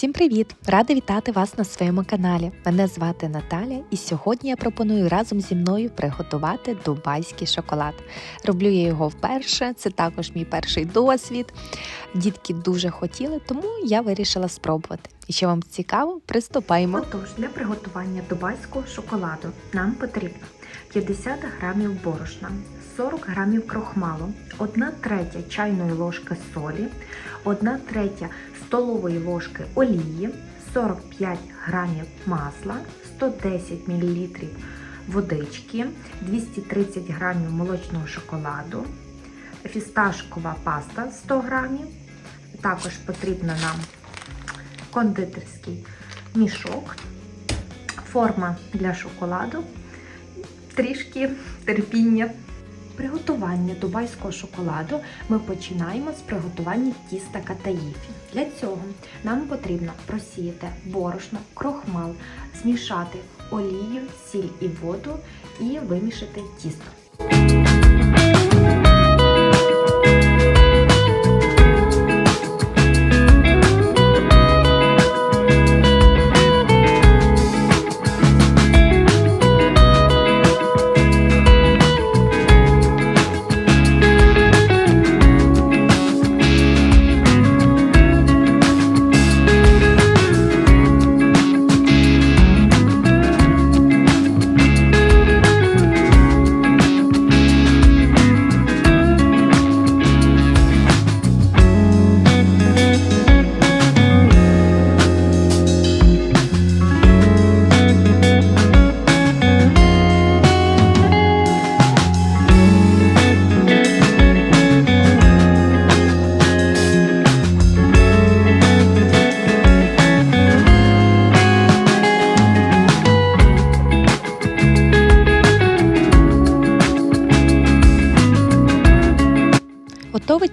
Всім привіт! Рада вітати вас на своєму каналі. Мене звати Наталя, і сьогодні я пропоную разом зі мною приготувати дубайський шоколад. Роблю я його вперше, це також мій перший досвід. Дітки дуже хотіли, тому я вирішила спробувати. Що вам цікаво, приступаємо. Отож, для приготування дубайського шоколаду нам потрібно 50 грамів борошна, 40 грамів крохмалу, 1 третя чайної ложки солі, 1 третя столової ложки олії, 45 грамів масла, 110 мл водички, 230 грамів молочного шоколаду, фісташкова паста 100 грамів. Також потрібно нам кондитерський мішок, форма для шоколаду, трішки терпіння. Приготування дубайського шоколаду ми починаємо з приготування тіста катаїфі. Для цього нам потрібно просіяти борошно, крохмал, змішати олію, сіль і воду і вимішати тісто.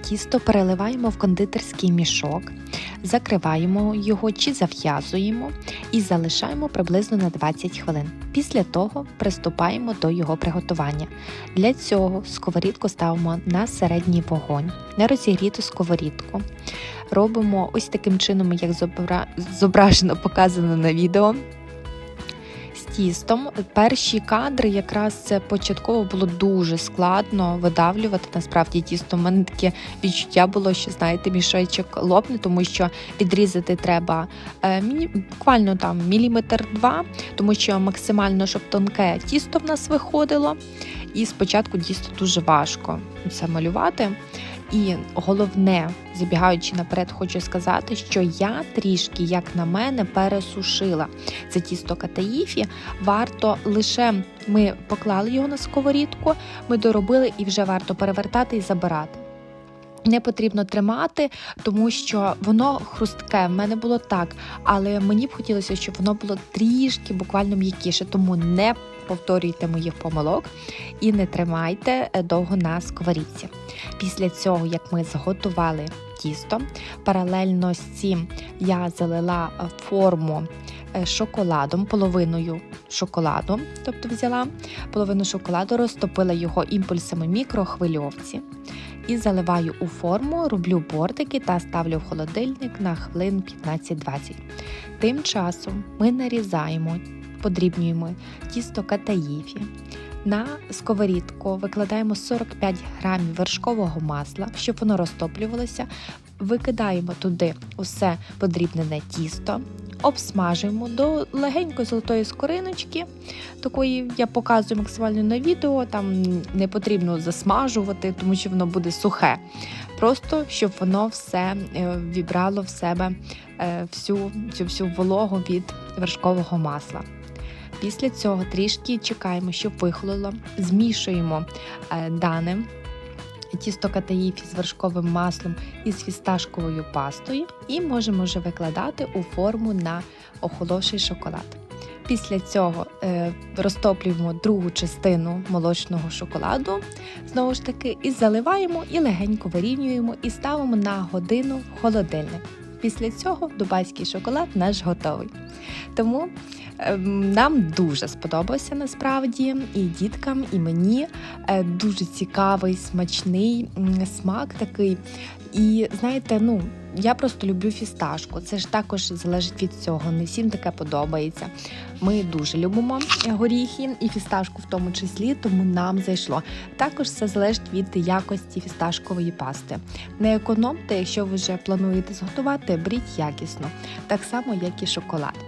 Тісто переливаємо в кондитерський мішок, закриваємо його чи зав'язуємо і залишаємо приблизно на 20 хвилин. Після того приступаємо до його приготування. Для цього сковорідку ставимо на середній вогонь, на розігріту сковорідку. Робимо ось таким чином, як зображено показано на відео. Тістом перші кадри якраз це початково було дуже складно видавлювати. Насправді тісто У мене таке відчуття було, що знаєте, мішечок лопне, тому що відрізати треба е, буквально там міліметр два, тому що максимально щоб тонке тісто в нас виходило. І спочатку дійсно дуже важко це малювати. І головне, забігаючи наперед, хочу сказати, що я трішки, як на мене, пересушила це тісто катаїфі. Варто лише ми поклали його на сковорідку, ми доробили і вже варто перевертати і забирати. Не потрібно тримати, тому що воно хрустке. В мене було так, але мені б хотілося, щоб воно було трішки буквально м'якіше, тому не повторюйте моїх помилок і не тримайте е, довго на сковорідці. Після цього, як ми зготували тісто, паралельно з цим я залила форму е, шоколадом, половиною шоколаду, тобто взяла половину шоколаду, розтопила його імпульсами мікрохвильовці. І заливаю у форму, роблю бортики та ставлю в холодильник на хвилин 15-20. Тим часом ми нарізаємо, подрібнюємо тісто катаїфі. На сковорідку викладаємо 45 грамів вершкового масла, щоб воно розтоплювалося. Викидаємо туди усе подрібнене тісто, обсмажуємо до легенької золотої скориночки. Такої я показую максимально на відео. Там не потрібно засмажувати, тому що воно буде сухе. Просто щоб воно все е, вібрало в себе е, всю цю всю вологу від вершкового масла. Після цього трішки чекаємо, щоб вихололо, змішуємо е, дане тісто катаїфі з вершковим маслом і з фісташковою пастою, і можемо вже викладати у форму на охоловший шоколад. Після цього е, розтоплюємо другу частину молочного шоколаду, знову ж таки, і заливаємо і легенько вирівнюємо і ставимо на годину в холодильник. Після цього дубайський шоколад наш готовий. Тому Ем, нам дуже сподобався насправді і діткам, і мені е, дуже цікавий, смачний смак такий. І знаєте, ну Я просто люблю фісташку. Це ж також залежить від цього. Не всім таке подобається. Ми дуже любимо горіхи і фісташку в тому числі, тому нам зайшло. Також все залежить від якості фісташкової пасти. Не економте, якщо ви вже плануєте зготувати, беріть якісно, так само, як і шоколад.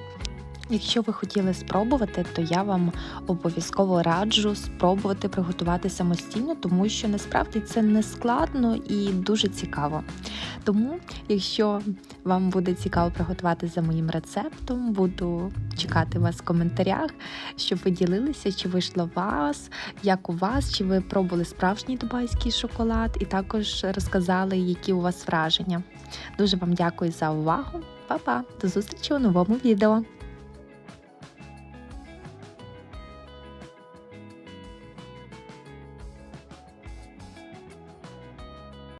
Якщо ви хотіли спробувати, то я вам обов'язково раджу спробувати приготувати самостійно, тому що насправді це не складно і дуже цікаво. Тому, якщо вам буде цікаво приготувати за моїм рецептом, буду чекати вас в коментарях, щоб ви ділилися, чи вийшло вас, як у вас, чи ви пробували справжній дубайський шоколад, і також розказали, які у вас враження. Дуже вам дякую за увагу. Па-па! До зустрічі у новому відео!